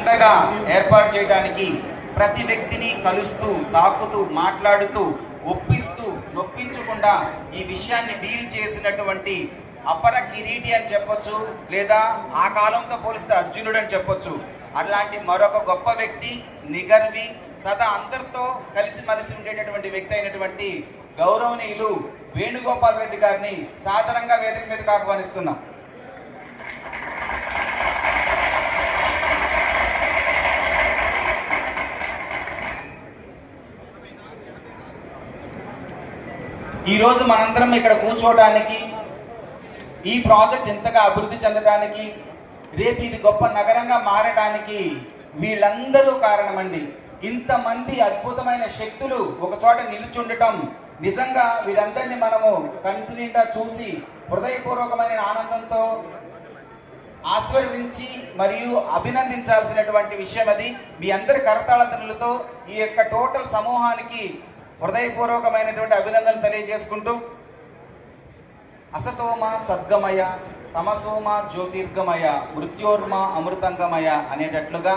అంతగా ఏర్పాటు చేయడానికి ప్రతి వ్యక్తిని కలుస్తూ తాకుతూ మాట్లాడుతూ ఒప్పిస్తూ నొప్పించకుండా ఈ విషయాన్ని డీల్ చేసినటువంటి అపర కిరీటి అని చెప్పొచ్చు లేదా ఆ కాలంతో పోలిస్తే అర్జునుడు అని చెప్పొచ్చు. అలాంటి మరొక గొప్ప వ్యక్తి నిగర్వి సదా అందరితో కలిసి మలిసి ఉండేటటువంటి వ్యక్తి అయినటువంటి గౌరవనీయులు వేణుగోపాల్ రెడ్డి గారిని సాధారణంగా వేదిక మీదకి ఆహ్వానిస్తున్నాం. ఈరోజు మనందరం ఇక్కడ కూర్చోవడానికి ఈ ప్రాజెక్ట్ ఎంతగా అభివృద్ధి చెందడానికి రేపు ఇది గొప్ప నగరంగా మారడానికి వీళ్ళందరూ కారణమండి. ఇంతమంది అద్భుతమైన శక్తులు ఒక చోట నిలుచుండటం నిజంగా వీరందరినీ మనము కంటి నిండా చూసి హృదయపూర్వకమైన ఆనందంతో ఆస్వాదించి మరియు అభినందించాల్సినటువంటి విషయం అది. మీ అందరి కరతాళతనులతో ఈ యొక్క టోటల్ సమూహానికి హృదయపూర్వకమైనటువంటి అభినందనలు తెలియజేసుకుంటూ అసతోమ సద్గమయ తమసోమ జ్యోతిర్గమయ మృత్యోర్మ అమృతంగమయ అనేటట్లుగా